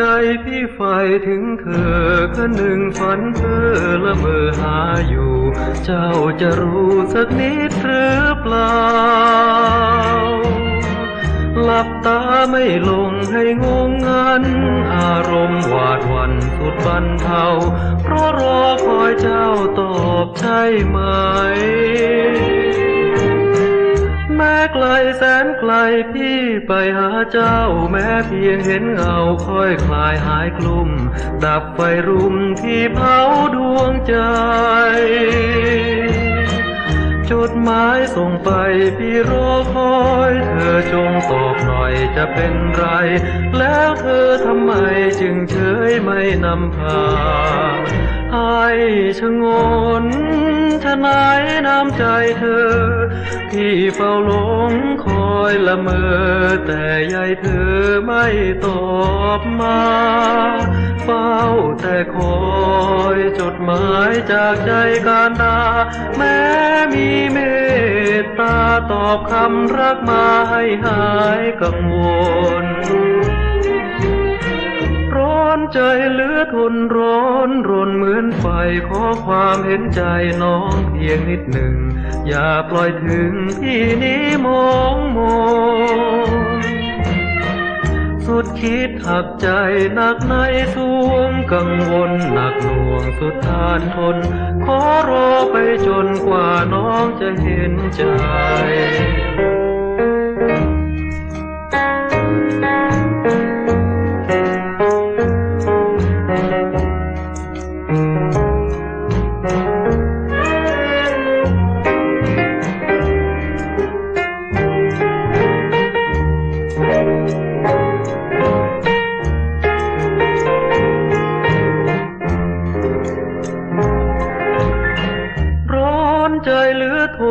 ใจพี่ใฝ่ถึงเธอคืนหนึ่งฝันเธอละเมอหาอยู่ เจ้าจะรู้สักนิดหรือเปล่า หลับตาไม่ลงให้งงงัน อารมณ์หวาดวันสุดบรรเทาเพราะรอคอยเจ้าตอบใช่ไหม แม้ไกลแสนไกลพี่ไปหาเจ้า แม้เพียงเห็นเงาค่อยคลายหายกลุ่ม ดับไฟรุมที่เผาดวงใจ จดหมายส่งไปพี่รอคอย จงตอบหน่อยจะเป็นไร แล้วเธอทำไมจึงเฉยไม่นำพา ให้ชะงนชะนายน้ำใจเธอ ที่เฝ้าหลงคอยละเมอ แต่ยายเธอไม่ตอบมา เฝ้าแต่คอย จดหมายจากใจการดา แม้มีเมตตาตอบคำรักมาให้หายกังวล ร้อนใจเหลือทนร้อนรนเหมือนไฟขอความเห็นใจน้องเพียงนิดหนึ่ง อย่าปล่อยถึงพี่นี้มองม คิดหักใจหนักในสวงกังวลหนักหน่วงสุดทานทน ขอรอไปจนกว่าน้องจะเห็นใจ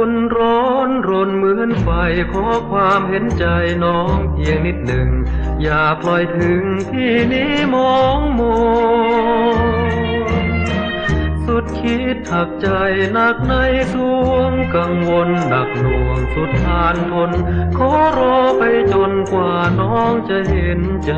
นร้อนรนเหมือนไฟขอความเห็นใจน้องเพียงนิดหนึ่ง อย่าปล่อยถึงที่นี้มองมนสุดคิดหักใจหนักในสวงกังวลหนักหน่วงสุดทานทน ขอรอไปจนกว่าน้องจะเห็นใจ